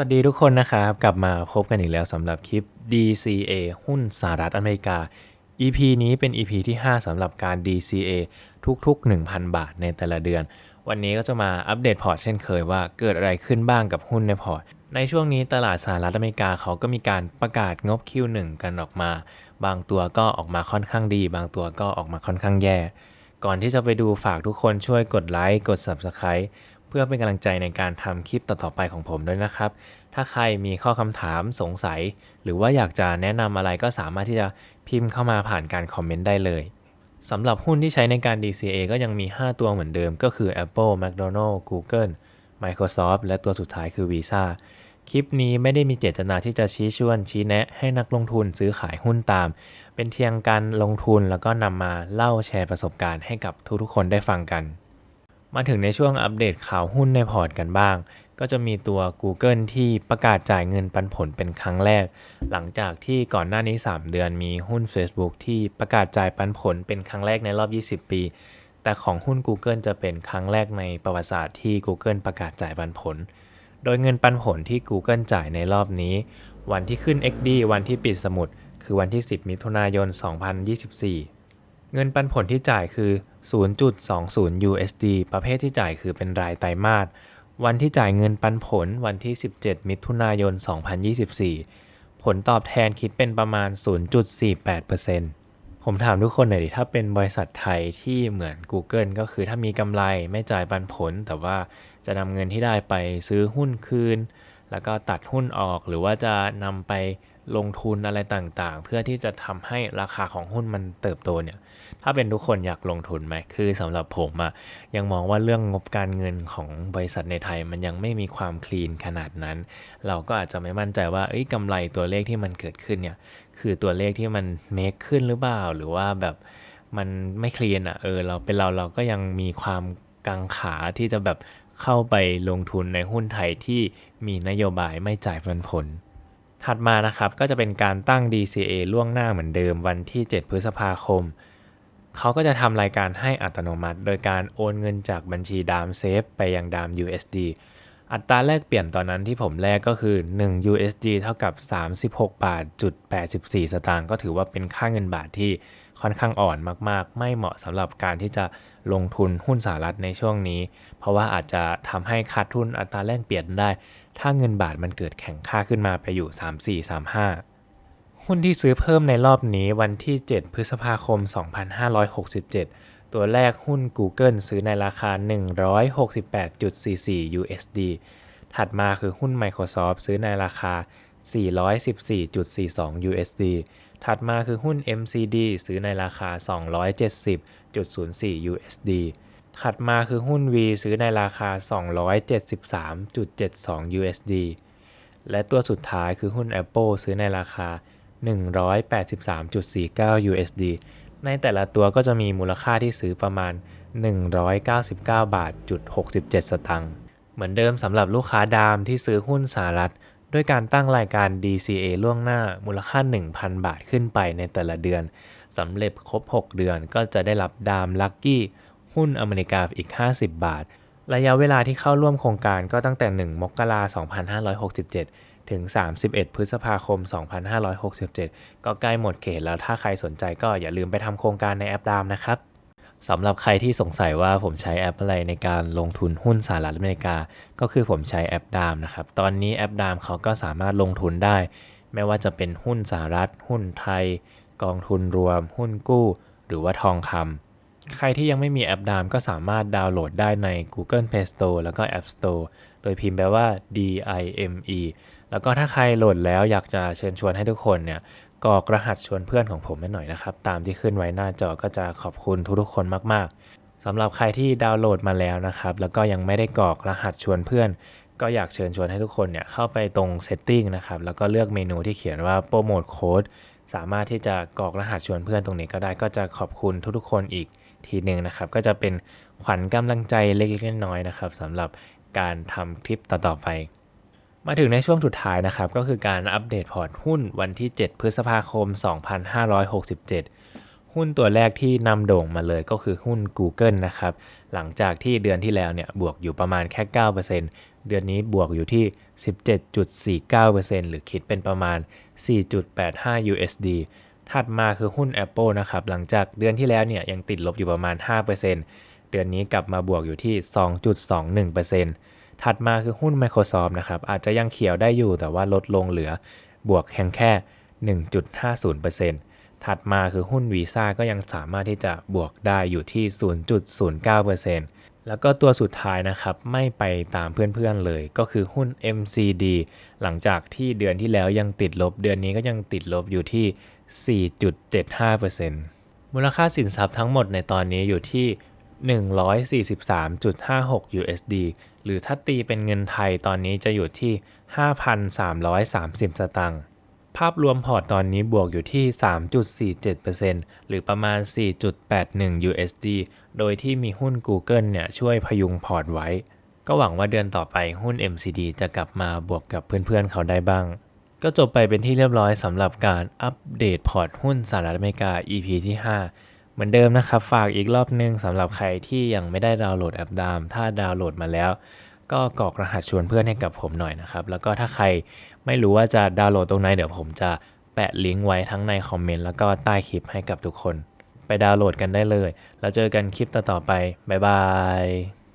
วัสดีทุกคนนะครับ กลับมาพบกันอีกแล้วสำหรับคลิป DCA หุ้นสหรัฐอเมริกา EP นี้เป็น EP ที่ 5สำหรับการ DCA ทุกๆ 1,000 บาทในแต่ละเดือน วันนี้ก็จะมาอัปเดตพอร์ตเช่นเคยว่าเกิดอะไรขึ้นบ้างกับหุ้นในพอร์ต ในช่วงนี้ตลาดสหรัฐอเมริกาเขาก็มีการประกาศงบ Q1 กันออกมา บางตัวก็ออกมาค่อนข้างดี บางตัวก็ออกมาค่อนข้างแย่ ก่อนที่จะไปดูฝากทุกคนช่วยกดไลค์กด Subscribe เพื่อเป็นกำลังใจในการทำคลิปต่อๆไปของผมด้วยนะครับ ถ้าใครมีข้อคำถามสงสัย หรือว่าอยากจะแนะนำอะไรก็สามารถที่จะพิมพ์เข้ามาผ่านการคอมเมนต์ได้เลยสำหรับหุ้นที่ใช้ในการ DCA ก็ยังมี 5 ตัวเหมือนเดิมก็คือ Apple, McDonald, Google, Microsoft และตัวสุดท้ายคือ Visa คลิปนี้ไม่ได้มีเจตนาที่จะชี้ชวนชี้แนะให้นักลงทุนซื้อขายหุ้นตาม เป็นเพียงการลงทุนแล้วก็นำมาเล่าแชร์ประสบการณ์ให้กับทุกๆคนได้ฟังกัน มาถึงในช่วงอัปเดตข่าวหุ้นในพอร์ตกันบ้าง ก็จะมีตัว Google ที่ประกาศจ่ายเงินปันผลเป็นครั้งแรก หลังจากที่ก่อนหน้านี้ 3 เดือนมีหุ้น Facebook ที่ประกาศจ่ายปันผลเป็นครั้งแรกในรอบ 20 ปี แต่ของหุ้น Google จะเป็นครั้งแรกในประวัติศาสตร์ที่ Google ประกาศจ่ายปันผล โดยเงินปันผลที่ Google จ่ายในรอบนี้ วันที่ขึ้น XD วันที่ปิดสมุด คือวันที่ 10 มิถุนายน 2024 เงินปันผลที่จ่ายคือ 0.20 USD ประเภทที่จ่ายคือเป็นรายไตรมาส วันที่จ่ายเงินปันผลวันที่ 17 มิถุนายน 2024 ผลตอบแทนคิดเป็นประมาณ 0.48%ผมถามทุกคนหน่อยดิถ้าเป็นบริษัทไทยที่เหมือน Google ก็คือถ้ามีกำไรไม่จ่ายปันผล แต่ว่าจะนำเงินที่ได้ไปซื้อหุ้นคืน แล้วก็ตัดหุ้นออกหรือว่าจะนำไป ลงทุนอะไรต่างๆ เพื่อที่จะทำให้ราคาของหุ้นมันเติบโตเนี่ยถ้าเป็นทุกคนอยากลงทุนไหมคือสำหรับผมอะยังมองว่าเรื่องงบการเงินของบริษัทในไทยมันยังไม่มีความคลีนขนาดนั้น เราก็อาจจะไม่มั่นใจว่าเอ้ยกำไรตัวเลขที่มันเกิดขึ้นเนี่ยคือตัวเลขที่มันเมคขึ้นหรือเปล่าหรือว่าแบบมันไม่คลีนอะเออเราเป็นเราเราก็ยังมีความกังขาที่จะแบบเข้าไปลงทุนในหุ้นไทยที่มีนโยบายไม่จ่ายปันผล ถัดมานะครับก็จะเป็นการตั้ง DCA ล่วงหน้าเหมือนเดิมวันที่ 7 พฤษภาคม เขาก็จะทำรายการให้อัตโนมัติ โดยการโอนเงินจากบัญชีดามเซฟไปยังดาม USD อัตราแลกเปลี่ยนตอนนั้นที่ผมแลกก็คือ 1 USD เท่ากับ 36 บาทจุด84 สตางค์ก็ถือว่าเป็นค่าเงินบาทที่ค่อนข้างอ่อนมาก ๆ ไม่เหมาะสำหรับการที่จะลงทุนหุ้นสหรัฐในช่วงนี้ เพราะว่าอาจจะทำให้ขาดทุนอัตราแลกเปลี่ยนได้ ถ้าเงินบาทมันเกิดแข็งค่าขึ้นมาไปอยู่ 34 35 หุ้นที่ซื้อเพิ่มในรอบนี้วันที่ 7 พฤษภาคม 2567 ตัวแรกหุ้น Google ซื้อในราคา 168.44 USD ถัดมาคือหุ้น Microsoft ซื้อในราคา 414.42 USD ถัดมาคือหุ้น MCD ซื้อในราคา 270.04 USD ถัดมาคือหุ้น V ซื้อในราคา 273.72 USD และตัวสุดท้ายคือหุ้น Apple ซื้อในราคา 183.49 USD ในแต่ละตัวก็จะมีมูลค่าที่ซื้อประมาณ 199 บาทจุด67 สตังค์ เหมือนเดิมสำหรับลูกค้าดามที่ซื้อหุ้นสหรัฐ ด้วยการตั้งรายการ DCA ล่วงหน้ามูลค่า 1,000 บาทขึ้นไปในแต่ละเดือนสำเร็จครบ 6 เดือนก็จะได้รับดามลัคกี้ หุ้นอเมริกาอีก 50 บาท ระยะเวลาที่เข้าร่วมโครงการก็ตั้งแต่ 1 มกราคม 2567 ถึง 31 พฤษภาคม 2567 ก็ใกล้หมดเขตแล้วถ้าใครสนใจก็อย่าลืมไปทำโครงการในแอปดามนะครับสำหรับใครที่สงสัยว่าผมใช้แอปอะไรในการลงทุนหุ้นสหรัฐอเมริกา ก็คือผมใช้แอปดามนะครับ ตอนนี้แอปดามเขาก็สามารถลงทุนได้ ไม่ว่าจะเป็นหุ้นสหรัฐ หุ้นไทย กองทุนรวม หุ้นกู้ หรือว่าทองคำ ใครที่ยังไม่มีแอปดามก็สามารถดาวน์โหลดได้ใน Google Play Store แล้วก็ App Store โดยพิมพ์แปลว่า DIME แล้วก็ถ้าใครโหลดแล้วอยากจะเชิญชวนให้ทุกคนเนี่ยกรอกรหัสชวนเพื่อนของผมให้หน่อยนะครับ ตามที่ขึ้นไว้หน้าจอก็จะขอบคุณทุกๆคนมากๆสำหรับใครที่ดาวน์โหลดมาแล้วนะครับ แล้วก็ยังไม่ได้กรอกรหัสชวนเพื่อน ก็อยากเชิญชวนให้ทุกคนเนี่ยเข้าไปตรง setting นะครับแล้วก็เลือกเมนูที่เขียนว่าโปรโมทโค้ดสามารถที่จะกรอกรหัสชวนเพื่อนตรงนี้ก็ได้ก็จะขอบคุณทุกๆคนอีก ทีหนึ่งนะครับ ก็จะเป็นขวัญกำลังใจเล็กๆน้อยๆนะครับสำหรับการทำคลิปต่อๆไป มาถึงในช่วงสุดท้ายนะครับ ก็คือการอัปเดตพอร์ตหุ้นวันที่ 7 พฤษภาคม 2567 หุ้นตัวแรกที่นำโด่งมาเลยก็คือหุ้น Google นะครับ หลังจากที่เดือนที่แล้วเนี่ยบวกอยู่ประมาณแค่ 9%เดือนนี้บวกอยู่ที่ 17.49%หรือคิดเป็นประมาณ 4.85 USD ถัดมาคือหุ้น Apple นะครับ หลังจากเดือนที่แล้วเนี่ยยังติดลบอยู่ประมาณ 5%เดือนนี้กลับมาบวกอยู่ที่ 2.21%ถัดมาคือหุ้น Microsoft นะครับ อาจจะยังเขียวได้อยู่แต่ว่าลดลงเหลือบวกแค่แค่ 1.50%ถัดมาคือหุ้น Visa ก็ยังสามารถที่จะบวกได้อยู่ที่ 0.09%แล้วก็ตัวสุดท้ายนะครับไม่ไปตามเพื่อนๆเลยก็คือหุ้น MCD หลังจากที่เดือนที่แล้วยังติดลบ เดือนนี้ก็ยังติดลบอยู่ที่ 4.75%มูลค่าสินทรัพย์ทั้งหมดในตอนนี้อยู่ที่ 143.56 USD หรือถ้าตีเป็นเงินไทยตอนนี้จะอยู่ที่ 5,330 สตางค์ภาพรวมพอร์ตตอนนี้บวกอยู่ที่ 3.47%หรือประมาณ 4.81 USD โดยที่มีหุ้น Google เนี่ยช่วยพยุงพอร์ตไว้ ก็หวังว่าเดือนต่อไปหุ้น MCD จะกลับมาบวกกับเพื่อนๆเขาได้บ้าง ก็จบไปเป็นที่เรียบร้อยสำหรับการอัปเดตพอร์ตหุ้นสหรัฐอเมริกา EP ที่ 5 เหมือนเดิมนะครับ ฝากอีกรอบนึงสำหรับใครที่ยังไม่ได้ดาวน์โหลดแอปดาม ถ้าดาวน์โหลดมาแล้ว ก็กรอกรหัสชวนเพื่อนให้กับผมหน่อยนะครับ แล้วก็ถ้าใครไม่รู้ว่าจะดาวน์โหลดตรงไหนเดี๋ยวผมจะแปะลิงก์ไว้ทั้งในคอมเมนต์แล้วก็ใต้คลิปให้กับทุกคน ไปดาวน์โหลดกันได้เลย แล้วเจอกันคลิปต่อๆไปบ๊ายบาย